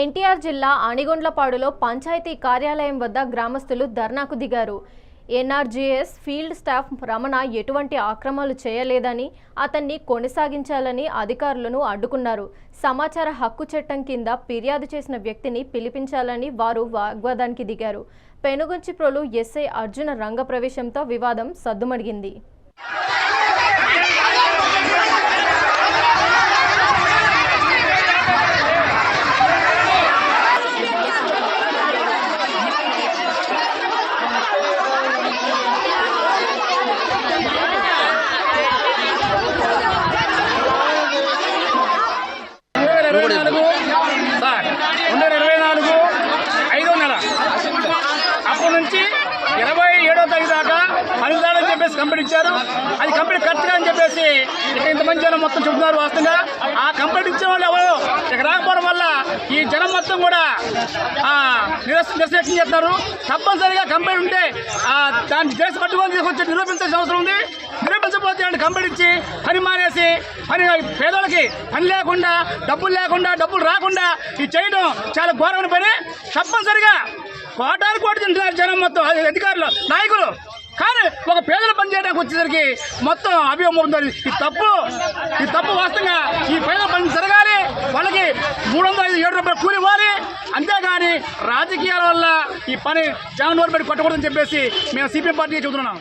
ఎన్టీఆర్ జిల్లా అణిగొండ్లపాడులో పంచాయతీ కార్యాలయం వద్ద గ్రామస్తులు ధర్నాకు దిగారు. ఎన్ఆర్జీఎస్ ఫీల్డ్ స్టాఫ్ రమణ ఎటువంటి ఆక్రమాలు చేయలేదని అతన్ని కొనసాగించాలని అధికారులను అడ్డుకున్నారు. సమాచార హక్కు చట్టం కింద ఫిర్యాదు చేసిన వ్యక్తిని పిలిపించాలని వారు వాగ్వాదానికి దిగారు. పెనుగుంచిప్రోలు ఎస్ఐ అర్జున రంగప్రవేశంతో వివాదం సద్దుమడిగింది. ఇరవై నాలుగు. సార్ రెండు వేల ఇరవై నాలుగు ఐదో నెల. అప్పటి నుంచి ఇరవై ఏడో తేదీ దాకా పనిదారని చెప్పేసి కంపెనీ ఇచ్చారు. అది కంపెనీ కరెక్ట్గా అని చెప్పేసి ఇక్కడ ఇంతమంది జనం మొత్తం చెబుతున్నారు వాస్తవంగా. ఆ కంపెనీ ఇచ్చే వాళ్ళు ఎవరు? ఇక్కడ రాకపోవడం ఈ జనం మొత్తం కూడా ఆ, నిరస నిరసన చేస్తున్నారు. తప్పనిసరిగా కంపెనీ ఉంటే దాన్ని చేసి పట్టుకొని తీసుకొచ్చి నిరూపించాల్సిన అవసరం ఉంది. నిరూపించకపోతే కంపెనీ ఇచ్చి పని మానేసి పని పేదోళ్ళకి పని లేకుండా డబ్బులు లేకుండా డబ్బులు రాకుండా ఇది చేయడం చాలా ఘోరమైన పని. తప్పనిసరిగా కోటాలు కోటి తింటున్నారు జనం మొత్తం అది అధికారులు నాయకులు. కానీ ఒక పేదల పని చేయడానికి వచ్చేసరికి మొత్తం అభియోగం ఈ తప్పు ఈ తప్పు వాస్తవంగా ఈ పేదల పని జరగాలి. రాజకీయాల వల్ల ఈ పని జగన్ పెట్టి కొట్టకూడదని చెప్పేసి మేము సిపిఎం పార్టీ చెబుతున్నాం.